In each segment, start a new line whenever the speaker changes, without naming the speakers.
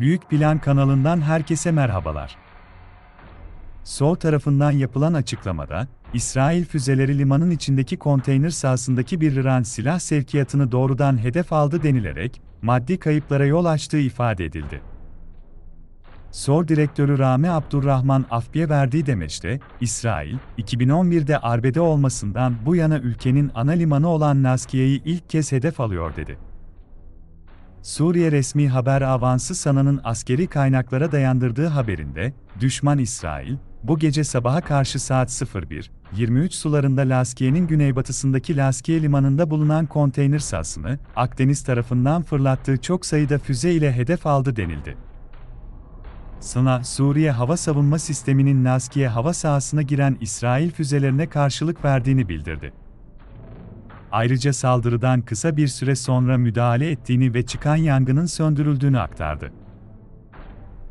Büyük Plan kanalından herkese merhabalar. Sol tarafından yapılan açıklamada, İsrail füzeleri limanın içindeki konteyner sahasındaki bir İran silah sevkiyatını doğrudan hedef aldı denilerek, maddi kayıplara yol açtığı ifade edildi. SOR Direktörü Rami Abdurrahman Afbi'ye verdiği demeçte, İsrail, 2011'de arbede olmasından bu yana ülkenin ana limanı olan Naskiye'yi ilk kez hedef alıyor dedi. Suriye resmi haber avansı Sana'nın askeri kaynaklara dayandırdığı haberinde, düşman İsrail, bu gece sabaha karşı saat 01.23 sularında Laskiye'nin güneybatısındaki Laskiye limanında bulunan konteyner sahasını, Akdeniz tarafından fırlattığı çok sayıda füze ile hedef aldı denildi. Sana, Suriye hava savunma sisteminin Laskiye hava sahasına giren İsrail füzelerine karşılık verdiğini bildirdi. Ayrıca saldırıdan kısa bir süre sonra müdahale ettiğini ve çıkan yangının söndürüldüğünü aktardı.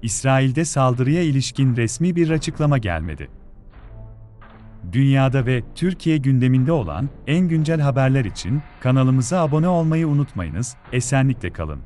İsrail'de saldırıya ilişkin resmi bir açıklama gelmedi. Dünyada ve Türkiye gündeminde olan en güncel haberler için kanalımıza abone olmayı unutmayınız. Esenlikle kalın.